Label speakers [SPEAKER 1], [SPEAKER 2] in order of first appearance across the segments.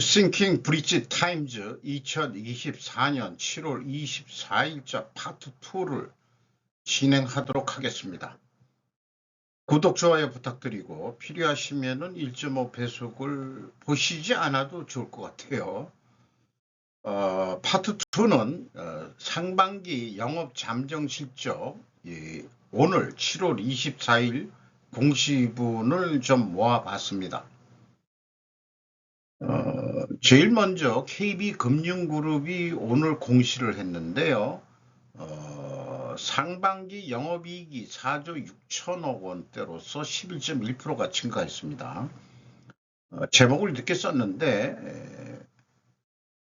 [SPEAKER 1] 싱킹 브릿지 타임즈 2024년 7월 24일자 파트 2를 진행하도록 하겠습니다. 구독, 좋아요 부탁드리고 필요하시면 1.5 배속을 보시지 않아도 좋을 것 같아요. 어, 파트 2는 어, 상반기 영업 잠정 실적 예, 오늘 7월 24일 공시분을 좀 모아봤습니다. 어, 제일 먼저 KB금융그룹이 오늘 공시를 했는데요. 어, 상반기 영업이익이 4조 6천억 원대로서 11.1%가 증가했습니다. 어, 제목을 늦게 썼는데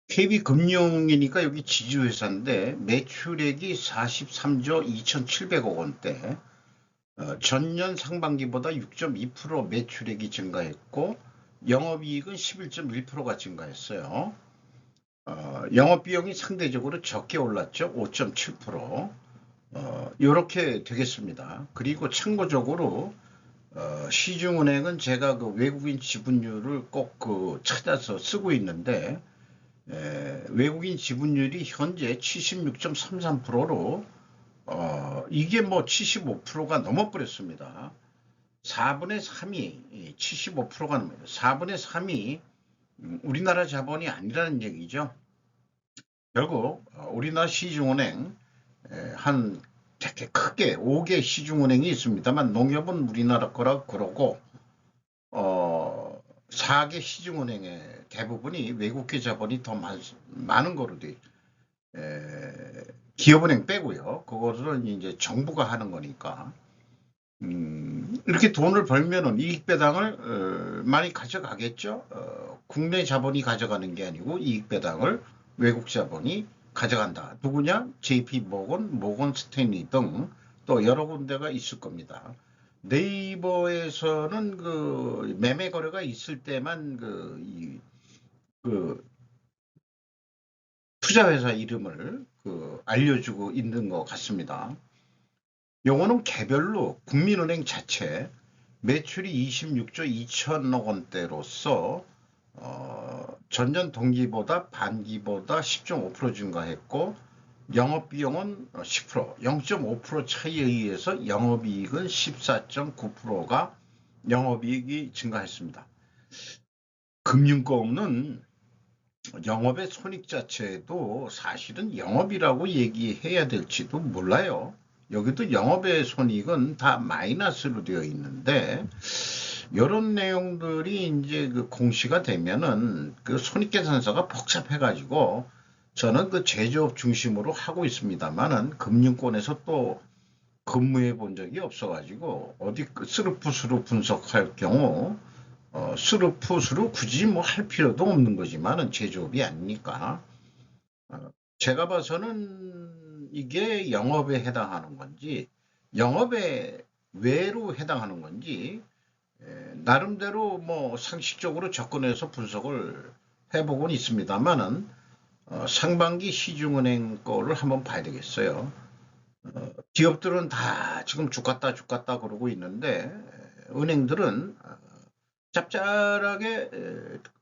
[SPEAKER 1] KB금융이니까 여기 지주회사인데 매출액이 43조 2,700억 원대 어, 전년 상반기보다 6.2% 매출액이 증가했고 영업이익은 11.1%가 증가했어요. 어, 영업비용이 상대적으로 적게 올랐죠. 5.7%. 어, 이렇게 되겠습니다. 그리고 참고적으로 어, 시중은행은 제가 그 외국인 지분율을 꼭 그 찾아서 쓰고 있는데 에, 외국인 지분율이 현재 76.33%로 어, 이게 뭐 75%가 넘어버렸습니다. 4분의 3이 75%가 넘어요. 4분의 3이 음, 우리나라 자본이 아니라는 얘기죠. 결국 어, 우리나라 시중은행 한 되게 크게 5개 시중은행이 있습니다만 농협은 우리나라 거라 그러고 어 4개 시중은행의 대부분이 외국계 자본이 더 많, 많은 거로 돼. 에, 기업은행 빼고요. 그것은 이제 정부가 하는 거니까. 음, 이렇게 돈을 벌면은 이익 배당을 어, 많이 가져가겠죠. 어, 국내 자본이 가져가는 게 아니고 이익 배당을 외국 자본이 가져간다. 누구냐? JP 모건, 모건 스탠리 등 또 여러 군데가 있을 겁니다. 네이버에서는 그 매매 거래가 있을 때만 그, 이, 그 투자회사 이름을 그 알려주고 있는 것 같습니다. 요거는 개별로 국민은행 자체 매출이 26조 2천억 원대로서 어, 전년 동기보다 반기보다 10.5% 증가했고 영업비용은 10% 0.5% 차이에 의해서 영업이익은 14.9%가 영업이익이 증가했습니다. 금융권은 영업의 손익 자체도 사실은 영업이라고 얘기해야 될지도 몰라요. 여기도 영업의 손익은 다 마이너스로 되어 있는데 이런 내용들이 이제 그 공시가 되면은 그 손익계산서가 복잡해 가지고 저는 그 제조업 중심으로 하고 있습니다만은 금융권에서 또 근무해 본 적이 없어 가지고 어디 그 스루프스루 분석할 경우 어, 스루프스루 굳이 뭐 할 필요도 없는 거지만은 제조업이 아니니까. 어, 제가 봐서는 이게 영업에 해당하는 건지 영업에 외로 해당하는 건지 나름대로 뭐 상식적으로 접근해서 분석을 해보곤 있습니다만은 어, 상반기 시중은행 거를 한번 봐야 되겠어요. 어, 기업들은 다 지금 죽갔다 죽갔다 그러고 있는데 은행들은 어, 짭짤하게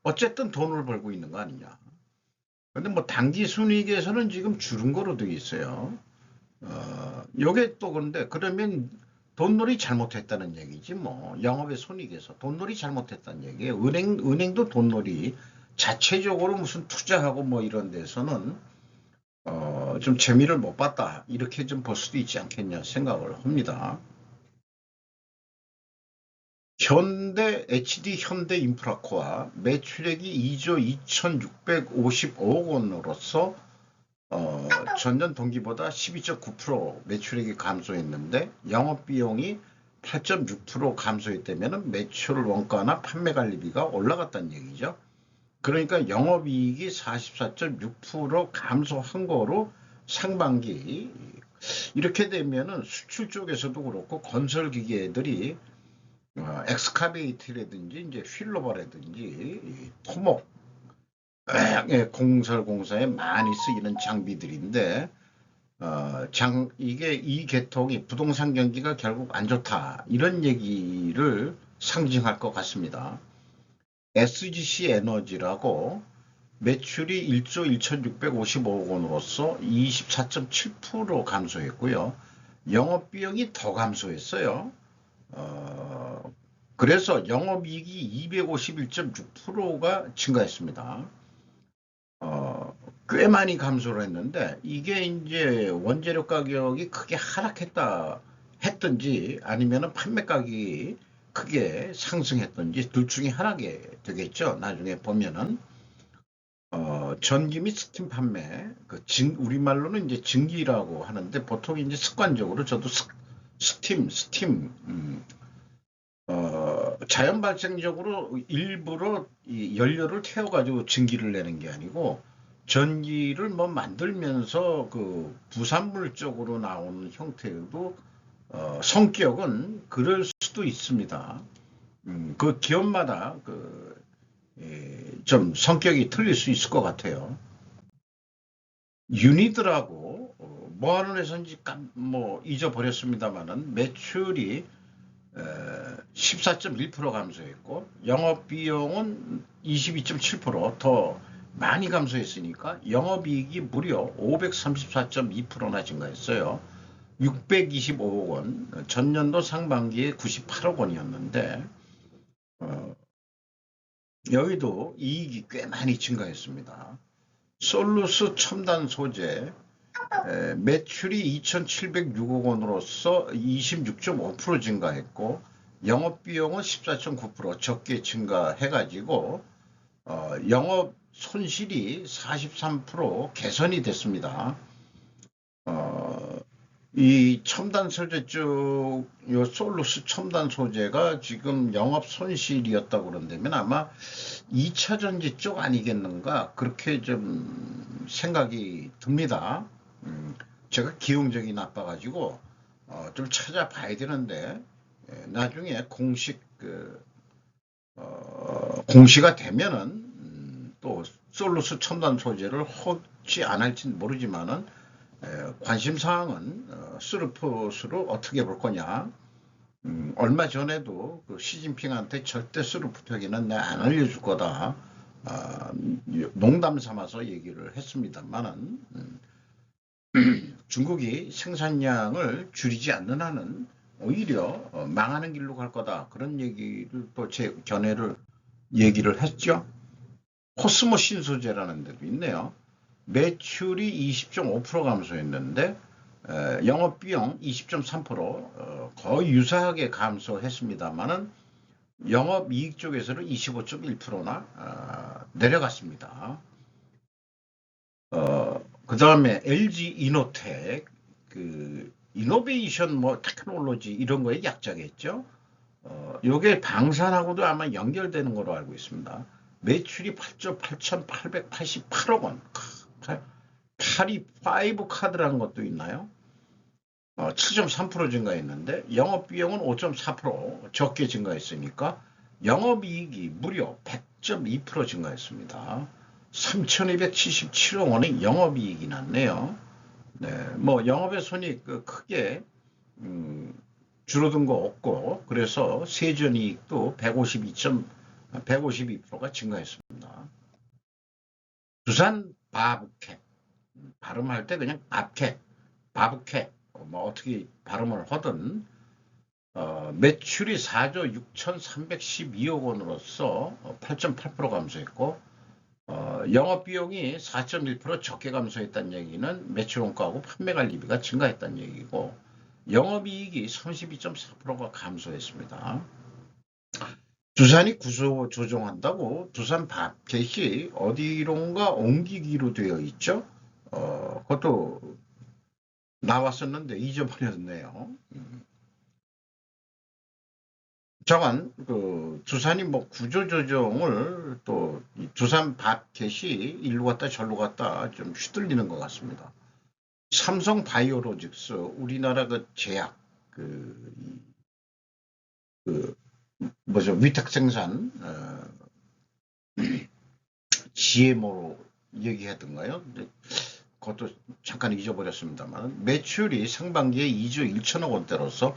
[SPEAKER 1] 어쨌든 돈을 벌고 있는 거 아니냐. 근데 뭐 단기 순이익에서는 지금 줄은 거로 되어 있어요. 어, 요게 또 근데 그러면 돈놀이 잘못했다는 얘기지 뭐 영업의 손익에서 돈놀이 잘못했다는 얘기예요. 은행 은행도 돈놀이 자체적으로 무슨 투자하고 뭐 이런 데서는 어, 좀 재미를 못 봤다 이렇게 좀 볼 수도 있지 않겠냐 생각을 합니다. 현대 HD 현대 인프라코아 매출액이 2조 2,655억 원으로서 어, 전년 동기보다 12.9% 매출액이 감소했는데 영업비용이 8.6% 감소했다면 매출 원가나 판매 관리비가 올라갔다는 얘기죠. 그러니까 영업이익이 44.6% 감소한 거로 상반기 이렇게 되면은 수출 쪽에서도 그렇고 건설 기계들이 어, 엑스카베이트라든지 이제 휠로버라든지 토목 예, 공설 공사에 많이 쓰이는 장비들인데 어, 장 이게 이 계통이 부동산 경기가 결국 안 좋다 이런 얘기를 상징할 것 같습니다. SGC 에너지라고 매출이 1조 1,655억 원으로서 24.7% 감소했고요. 영업 비용이 더 감소했어요. 어, 그래서 영업이익이 251.6%가 증가했습니다. 어, 꽤 많이 감소를 했는데 이게 이제 원재료 가격이 크게 하락했다 했든지 아니면 판매 가격이 크게 상승했든지 둘 중에 하나게 되겠죠. 나중에 보면은 어, 전기 및 스팀 판매, 그 진, 우리말로는 이제 증기라고 하는데 보통 이제 습관적으로 저도 스, 스팀, 스팀, 음, 어, 자연 발생적으로 일부러 이 연료를 태워가지고 증기를 내는 게 아니고 전기를 뭐 만들면서 그 부산물 쪽으로 나오는 형태도 어, 성격은 그럴 수도 있습니다. 음, 그 기업마다 그, 예, 좀 성격이 틀릴 수 있을 것 같아요. 유니드라고 어, 뭐 하는 회사인지 깜- 뭐 잊어버렸습니다만은 매출이 14.1% 감소했고 영업 비용은 22.7%더 많이 감소했으니까 영업이익이 무려 534.2%나 증가했어요. 625억 원, 전년도 상반기에 98억 원이었는데 어, 여기도 이익이 꽤 많이 증가했습니다. 솔루스 첨단 소재 에, 매출이 2,706억 원으로서 26.5% 증가했고 영업비용은 14.9% 적게 증가해가지고 어, 영업 손실이 43% 개선이 됐습니다. 어, 이 첨단 소재 쪽, 요 솔루스 첨단 소재가 지금 영업 손실이었다고 그런다면 아마 2차 전지 쪽 아니겠는가 그렇게 좀 생각이 듭니다. 음, 제가 기용적이 나빠가지고 어, 좀 찾아봐야 되는데 예, 나중에 공식 그, 어, 공시가 되면은 음, 또 솔루스 첨단 소재를 안 할지는 모르지만은 에, 관심 사항은 어, 스루프스로 어떻게 볼 거냐. 음, 얼마 전에도 그 시진핑한테 절대 스루프 표기는 내가 안 알려줄 거다. 아, 농담 삼아서 얘기를 했습니다만은 음, 중국이 생산량을 줄이지 않는 한은 오히려 어, 망하는 길로 갈 거다. 그런 얘기를 또 제 견해를 얘기를 했죠. 코스모 신소재라는 데도 있네요. 매출이 20.5% 감소했는데 에, 영업 비용 20.3% 어, 거의 유사하게 감소했습니다만은 영업 이익 쪽에서는 25.1%나 어, 내려갔습니다. 어, 그 다음에 LG 이노텍, 그, 이노베이션 뭐 테크놀로지 이런 거에 약자겠죠. 어, 요게 방산하고도 아마 연결되는 거로 알고 있습니다. 매출이 8조 8,888억 원. 카리 5 카드라는 것도 있나요? 어, 7.3% 증가했는데 영업 비용은 5.4% 적게 증가했으니까 영업 이익이 무려 100.2% 증가했습니다. 3,277억 원의 영업이익이 났네요. 네, 뭐 영업의 손익 그 크게 음, 줄어든 거 없고 그래서 세전 이익도 152. 152%가 증가했습니다. 두산 바브캣 발음할 때 그냥 밥캣, 바브캣 뭐 어떻게 발음을 하든 어, 매출이 4조 6,312억 원으로서 8.8% 감소했고 어, 영업 비용이 4.1% 적게 감소했다는 얘기는 매출 원가하고 판매 관리비가 증가했다는 얘기고 영업이익이 32.4%가 감소했습니다. 두산이 구조 조정한다고 두산 밥켓이 어디론가 옮기기로 되어 있죠. 어, 그것도 나왔었는데 잊어버렸네요. 음. 저건 그 두산이 뭐 구조 조정을 또 두산 밥켓이 일로 갔다 절로 갔다 좀 휘둘리는 것 같습니다. 삼성 바이오로직스 우리나라 그 제약 그, 그 뭐죠 위탁 생산 어, GMO로 얘기하던가요? 근데 그것도 잠깐 잊어버렸습니다만 매출이 상반기에 2조 1천억 원대로서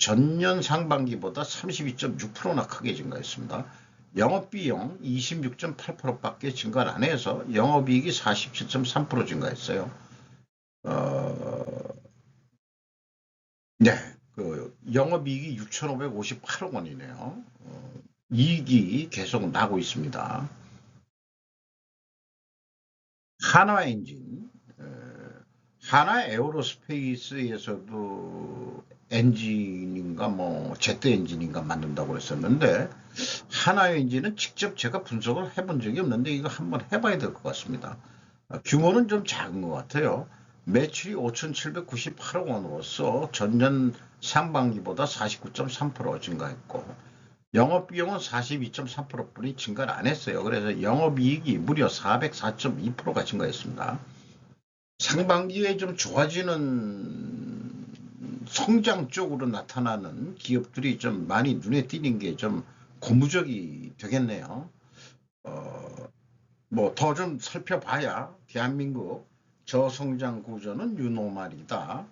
[SPEAKER 1] 전년 상반기보다 32.6%나 크게 증가했습니다. 영업비용 26.8%밖에 증가를 안 해서 영업이익이 47.3% 증가했어요. 어, 네, 그 영업이익이 6,558억 원이네요. 어, 이익이 계속 나고 있습니다. 하나 엔진, 에, 하나 에어로스페이스에서도 엔진인가 뭐 제트 엔진인가 만든다고 그랬었는데 하나 엔진은 직접 제가 분석을 해본 적이 없는데 이거 한번 해봐야 될 것 같습니다. 아, 규모는 좀 작은 것 같아요. 매출이 5,798억 원으로서 전년 상반기보다 49.3% 증가했고 영업비용은 42.3%뿐이 증가를 안 했어요. 그래서 영업이익이 무려 404.2%가 증가했습니다. 상반기에 좀 좋아지는 성장 쪽으로 나타나는 기업들이 좀 많이 눈에 띄는 게 좀 고무적이 되겠네요. 어, 뭐 더 좀 살펴봐야 대한민국 저성장 구조는 유노말이다.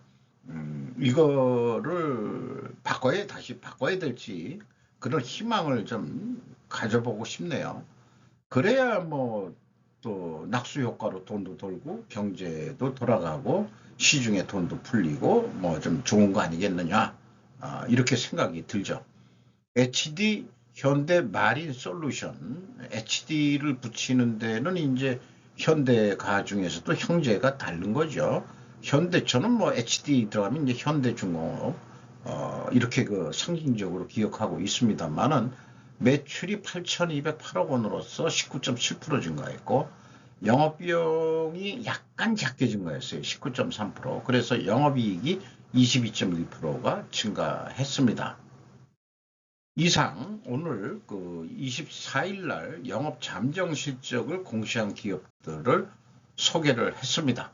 [SPEAKER 1] 음, 이거를 바꿔야 다시 바꿔야 될지 그런 희망을 좀 가져보고 싶네요. 그래야 뭐 또 낙수 효과로 돈도 돌고 경제도 돌아가고 시중에 돈도 풀리고 뭐 좀 좋은 거 아니겠느냐 아, 이렇게 생각이 들죠. HD 현대 마린 솔루션 HD를 붙이는 데는 이제 현대가 중에서도 형제가 다른 거죠. 현대처는 뭐 HD 들어가면 이제 현대중공업 어, 이렇게 그 상징적으로 기억하고 있습니다만은 매출이 8,208억 원으로서 19.7% 증가했고 영업비용이 약간 작게 증가했어요. 19.3%. 그래서 영업이익이 22.1%가 증가했습니다. 이상 오늘 그 24일 날 영업 잠정 실적을 공시한 기업들을 소개를 했습니다.